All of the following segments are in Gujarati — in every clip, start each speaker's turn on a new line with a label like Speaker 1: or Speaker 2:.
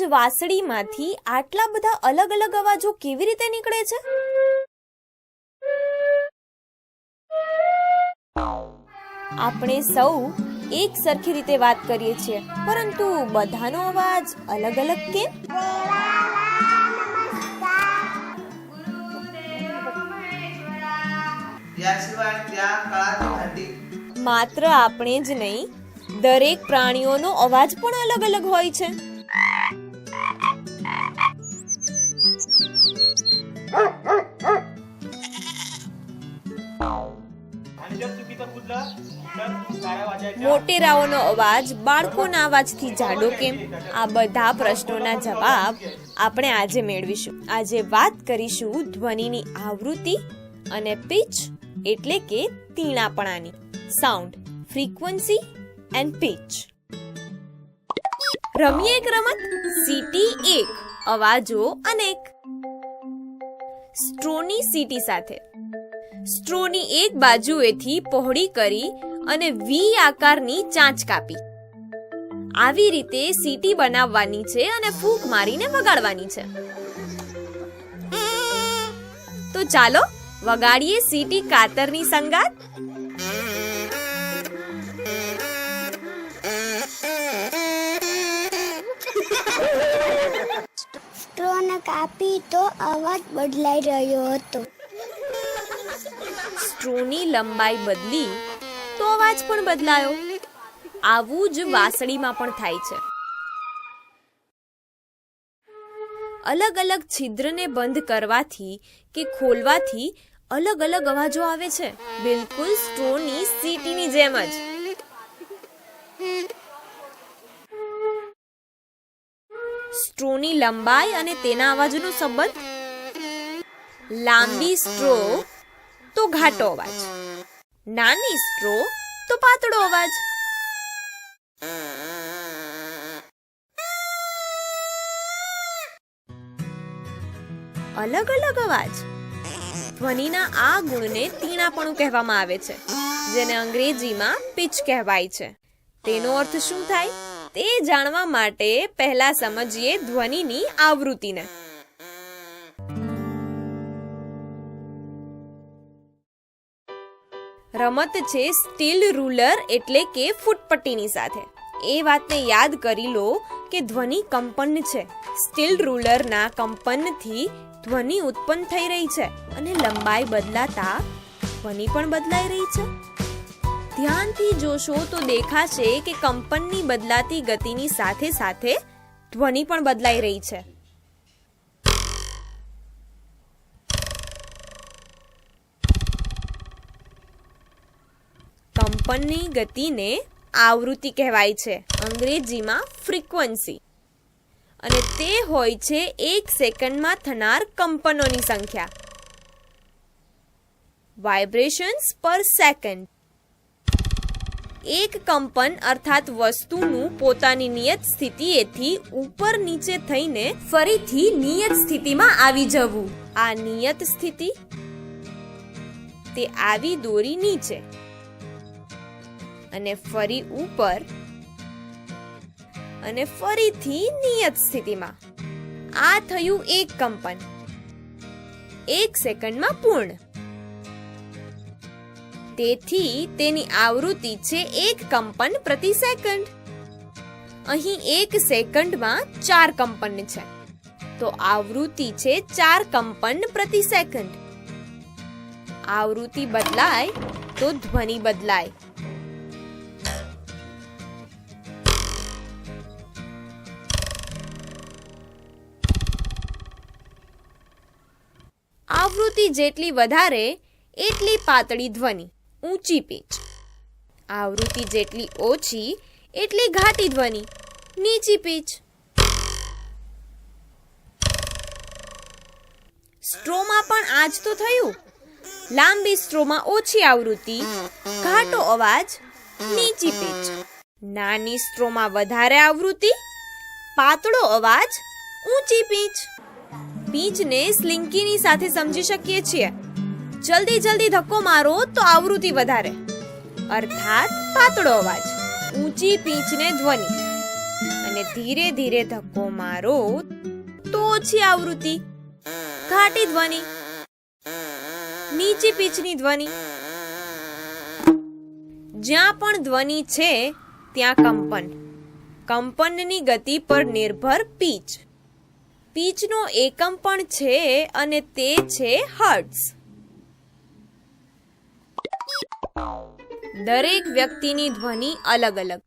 Speaker 1: જ વાસળીમાંથી આટલા બધા અલગ અલગ અવાજો કેવી રીતે નીકળે છે? આપણે સૌ એક સરખી રીતે વાત કરીએ છીએ, પરંતુ બધાનો અવાજ અલગ અલગ
Speaker 2: કે
Speaker 1: માત્ર આપણે જ નહીં, દરેક પ્રાણીઓનો અવાજ પણ અલગ અલગ હોય છે. મોટેરાઓનો અવાજ, બાળકોના અવાજથી જાડો કેમ? આ બધા પ્રશ્નોના જવાબ આપણે આજે મેળવીશું. આજે વાત કરીશું ધ્વનિની આવૃત્તિ અને પિચ એટલે કે તીણાપણાની. સાઉન્ડ ફ્રીક્વન્સી એન્ડ પિચ રમીએ એક રમત, સીટી એક, અવાજો અનેક. સ્ટ્રોની સીટી સાથે. સ્ટ્રોની એક બાજુએથી પહોળી કરી અને વી આકારની ચાંચ કાપી. આવી રીતે સીટી બનાવવાની છે અને ફૂંક મારીને વગાડવાની છે. તો ચાલો, વગાડીએ સીટી કાતરની સંગાત.
Speaker 3: કાપી તો અવાજ બદલાઈ રહ્યો હતો.
Speaker 1: સ્ટ્રોની લંબાઈ બદલી તો અવાજ પણ બદલાયો. આવું જ વાસળીમાં પણ થાય છે. અલગ અલગ છિદ્રને બંધ કરવાથી કે ખોલવાથી અલગ અલગ અવાજો આવે છે. બિલકુલ સ્ટ્રોની સીટીની જેમ જ. સ્ટ્રોની લંબાઈ અને તેના અવાજનો સંબંધ? લાંબી સ્ટ્રો તો ઘાટો અવાજ. નાની સ્ટ્રો તો પાતળો અવાજ. અલગ અલગ અવાજ. ધ્વનિના આ ગુણને તીણાપણું કહેવામાં આવે છે, જેને અંગ્રેજીમાં પિચ કહેવાય છે. તેનો અર્થ શું થાય? તે જાણવા માટે પહેલા સમજીએ ધ્વનિની આવૃત્તિને. રમત છે સ્ટીલ રૂલર એટલે કે ફૂટપટ્ટીની સાથે. એ વાતને યાદ કરી લો કે ધ્વનિ કંપન છે. સ્ટીલ રૂલરના કંપનથી ધ્વનિ ઉત્પન્ન થઈ રહી છે અને લંબાઈ બદલાતા ધ્વનિ પણ બદલાઈ રહી છે. ધ્યાનથી જોશો તો દેખાશે કે કંપનની બદલાતી ગતિની સાથે સાથે ધ્વનિ પણ બદલાઈ રહી છે. કંપનની ગતિને આવૃત્તિ કહેવાય છે, અંગ્રેજીમાં ફ્રીક્વન્સી. અને તે હોય છે એક સેકન્ડમાં થનાર કંપનોની સંખ્યા. વાઇબ્રેશન્સ પર સેકન્ડ. એક કંપન અર્થાત વસ્તુનું પોતાની નિયત સ્થિતિએથી ઉપર નીચે થઈને ફરીથી નિયત સ્થિતિમાં આવી જવું. આ નિયત સ્થિતિ તે આવી દોરી નીચે અને ફરી ઉપર અને ફરીથી નિયત સ્થિતિમાં. આ થયું એક કંપન. એક સેકન્ડમાં પૂર્ણ. તેથી તેની આવૃત્તિ છે એક કંપન પ્રતિ સેકન્ડ. અહીં એક સેકન્ડમાં ચાર કંપન છે. તો આવૃત્તિ છે ચાર કંપન પ્રતિ સેકન્ડ. આવૃત્તિ બદલાય તો ધ્વનિ બદલાય. આવૃત્તિ જેટલી વધારે, એટલી પાતળી ધ્વનિ. ઊંચી પીચ આવૃત્તિ જેટલી ઓછી, એટલી ઘાટી ધ્વનિ. નીચી પીચ સ્ટ્રોમાં પણ આજ તો થયું. લાંબી સ્ટ્રોમાં ઓછી આવૃત્તિ, ઘાટો અવાજ, નીચી પીચ નાની સ્ટ્રોમાં વધારે આવૃત્તિ, પાતળો અવાજ, ઊંચી પીચ પીચને સ્લિંકીની સાથે સમજી શકીએ છીએ. જલ્દી જલ્દી ધક્કો મારો તો આવૃત્તિ વધારે. અર્થાત પાતળો અવાજ. ઊંચી પીંચને ધ્વનિ. અને ધીરે ધીરે ધક્કો મારો તો ઓછી આવૃત્તિ. ઘાટી ધ્વનિ. નીચી પીચની ધ્વનિ. જ્યાં પણ ધ્વનિ છે, ત્યાં કંપન. કંપનની ગતિ પર નિર્ભર પીચ પીચનો એકમ પણ છે અને તે છે હર્ટ્ઝ. દરેક વ્યક્તિની ધ્વનિ અલગ અલગ.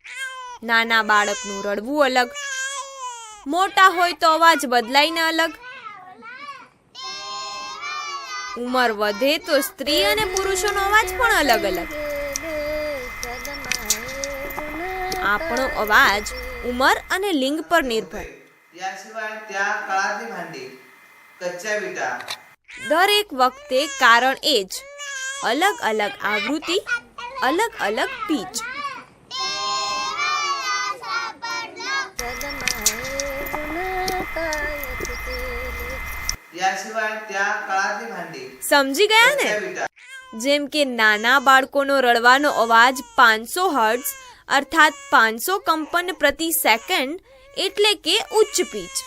Speaker 1: નાના બાળકનું રડવું અલગ. મોટા હોય તો અવાજ બદલાઈને અલગ. ઉંમર વધે તો સ્ત્રી અને પુરુષોનો અવાજ પણ અલગ અલગ. આપણો અવાજ ઉંમર અને લિંગ પર નિર્ભર. દરેક વખતે કારણ એ જ. અલગ અલગ આવૃત્તિ અલગ અલગ પીચ. સમજી ગયા ને? જેમ કે નાના બાળકોનો રડવાનો અવાજ પાંચસો હર્ટ્સ અર્થાત પાંચસો કંપન પ્રતિ સેકન્ડ એટલે કે ઉચ્ચ પીચ.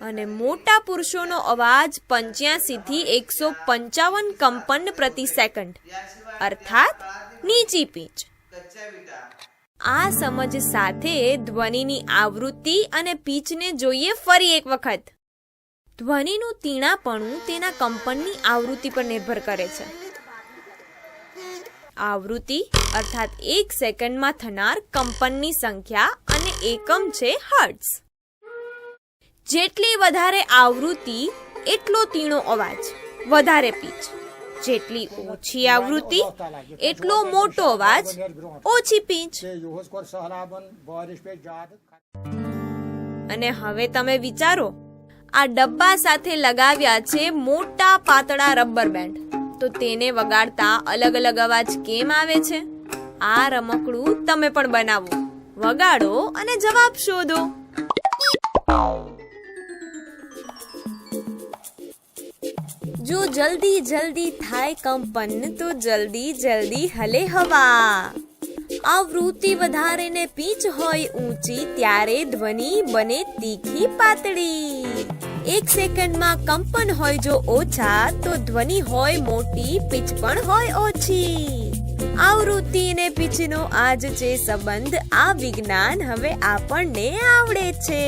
Speaker 1: અને મોટા પુરુષોનો અવાજ પંચ્યાસી થી એકસો પંચાવન કંપન પ્રતિ સેકન્ડ. અર્થાત નીચી પિચ આ સમજ સાથે ધ્વનિની આવૃત્તિ અને પીચને જોઈએ ફરી એક વખત. ધ્વનિનું તીણાપણું તેના કંપનની આવૃત્તિ પર નિર્ભર કરે છે. આવૃત્તિ અર્થાત એક સેકન્ડમાં થનાર કંપનની સંખ્યા અને એકમ છે હર્ટ્સ જેટલી વધારે આવૃત્તિ એટલો તીણો અવાજ વધારે પીચ જેટલી ઓછી આવૃત્તિ, એટલો મોટો અવાજ, ઓછી પીંચ. અને હવે તમે વિચારો, આ ડબ્બા સાથે લગાવ્યા છે મોટા પાતળા રબર બેન્ડ. તો તેને વગાડતા અલગ અલગ અવાજ કેમ આવે છે? આ રમકડું તમે પણ બનાવો. વગાડો અને જવાબ શોધો. જો જલ્દી જલ્દી થાય કંપન, તો જલ્દી જલ્દી હલે હવા. આવૃત્તિ વધારે ને પીચ હોય ઊંચી, ત્યારે ધ્વનિ બને તીખી પાતળી. એક સેકન્ડમાં કંપન હોય જો ઓછા, તો ધ્વનિ હોય મોટી, પીચ પણ હોય ઓછી. આવૃત્તિ ને પીચનો આજ છે સંબંધ, આ વિજ્ઞાન હવે આપણને આવડે છે.